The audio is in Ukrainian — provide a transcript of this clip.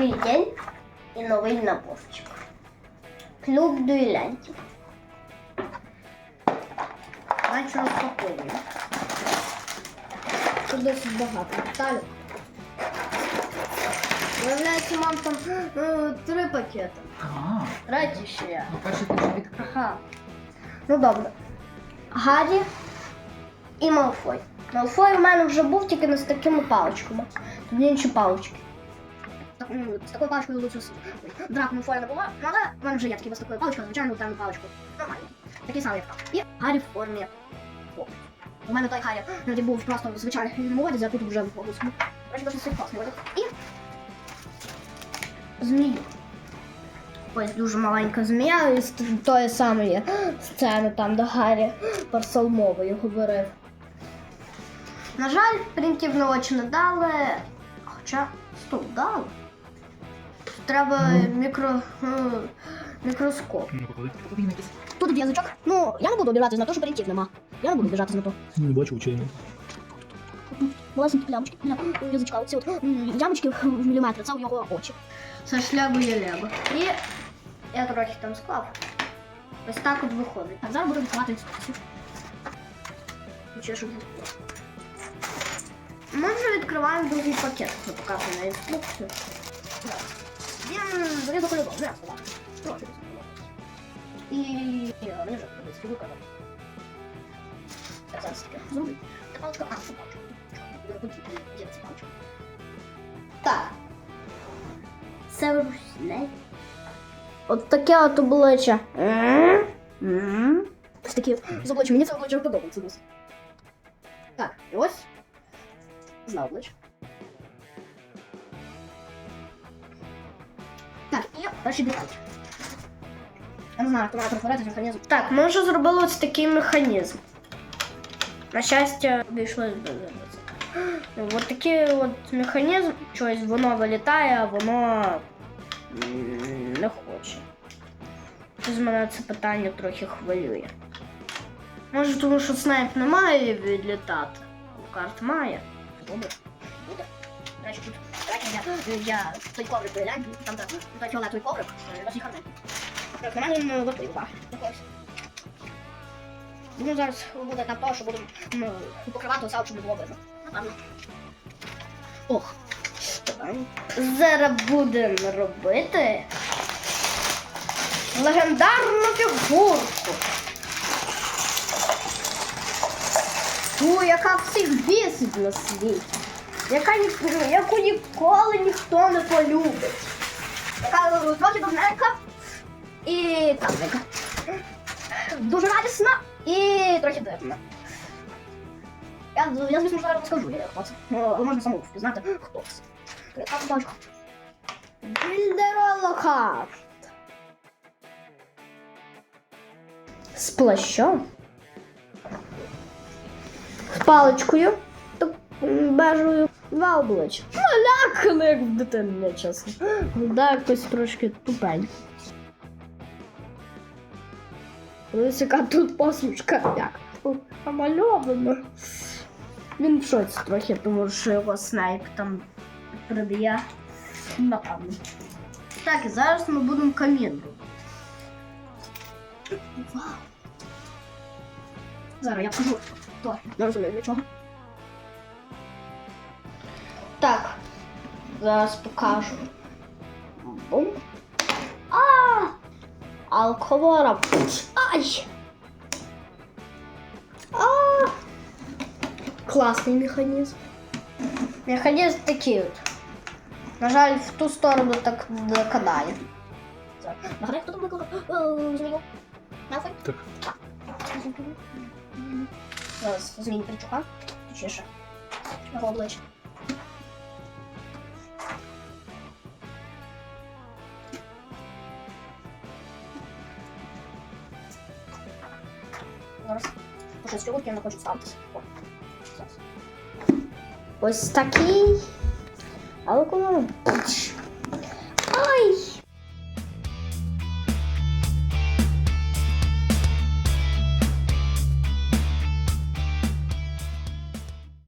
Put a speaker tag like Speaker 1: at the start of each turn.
Speaker 1: Новий день і новий наборчик. Клуб дуелянтів. Значить розпакуємо. Тут досить багато деталей. Виявляється, мам там е, три пакети.
Speaker 2: А,
Speaker 1: Третій ще я.
Speaker 2: ну перший ти вже відкрив.
Speaker 1: Ага. Ну добре. Гаррі і Малфой. Малфой у мене вже був тільки не з такими паличками. Тут інші палички. Ну, З такою паличкою лучше Драку Малфоя не було, ну, але в мене вже є такий з такою паличкою, звичайно, там паличку. Нормально. Такий самий як та. І Гаррі в формі. У мене той Гаррі тоді був просто звичайний одязі, а тут вже в обуцькому. Речі, досить цей класний одяг. І змію. Ось дуже маленька змія із тої самої сцени, там, де Гаррі Парсалмовою говорив. На жаль, принтів на очі не дали. Хоча стоп дали. Треба мікро, ну, мікроскоп.
Speaker 2: Ну, поклади.
Speaker 1: Тут в'язочок. Ну, я не буду обіжатися на те, що принтів нема. Я не буду обіжатися на то.
Speaker 3: Не бачу очей.
Speaker 1: Малесенькі плямочки язичка. Оці от м, ямочки в міліметри, це у його очі. Це шлягу є лего. І я трохи там склав. Ось так от виходить. Так, зараз буду відкривати інструкцію. Нічого, щоб було. Ми вже відкриваємо другий пакет, що показує на інструкцію. Зарізав по-любому, не сказав. Трохи. І мені вже подобається фігурка. Так, зараз таке зроблю. Та паличка, а, це паличка. Де ця паличка? Так. Це русне. От таке от обличчя. Ось такі з обличчя. Мені це обличчя подобається. Так, і ось. Зна обличчя. Так, і перший деталь. Я не знаю, як вона перетворити механізм. Так, ми вже зробили ось такий механізм. На щастя, обійшлось без цього. Ось такий от механізм, щось воно вилітає, а воно м, не хоче. З мене це питання трохи хвилює. Може, тому що снайп не має відлітати. Карт має. Добре. Буде. До речі, тут давайте я, той коврик переглянь, там де той фіолетовий коврик, досить. Так, на мене так. Ну, зараз буде там того, що будемо ну, покривати усе, щоб було видно. Напевно. Ох. Зараз будемо робити легендарну фігурку. Ту, яка всіх бісить на світі. Яка ні, яку ніколи ніхто не полюбить. Яка трохи довненька і тамненька. Дуже радісна і трохи дивна. Я, я звісно, зараз розкажу, хто це. Ну, можете самому впізнати, хто це. Так, бачу. Більдеролокарт. З плащом. З паличкою. Бежою. Два обличчя. Ну, лякали, як в дитини, не чесно. Да, якось трошки тупень. Ось яка тут посмішка, як тут намальовано. Він в шоці трохи, тому що його снайп там приб'є. Напевно. Так, і зараз ми будемо камін. Вау! Зараз я покажу. То, не розумію для чого. Так, зараз покажу. Бум. А! Алколора. Ай! А! Класний механізм. Механізм такий от. На жаль, в ту сторону так не кидає. Нагадай, хто там викликав е, змію? Малфой?
Speaker 3: Так.
Speaker 1: Зараз зміню причуха. Чи ще? зараз по 6 років не хочу ставитися. Ось такий. Але. Ай!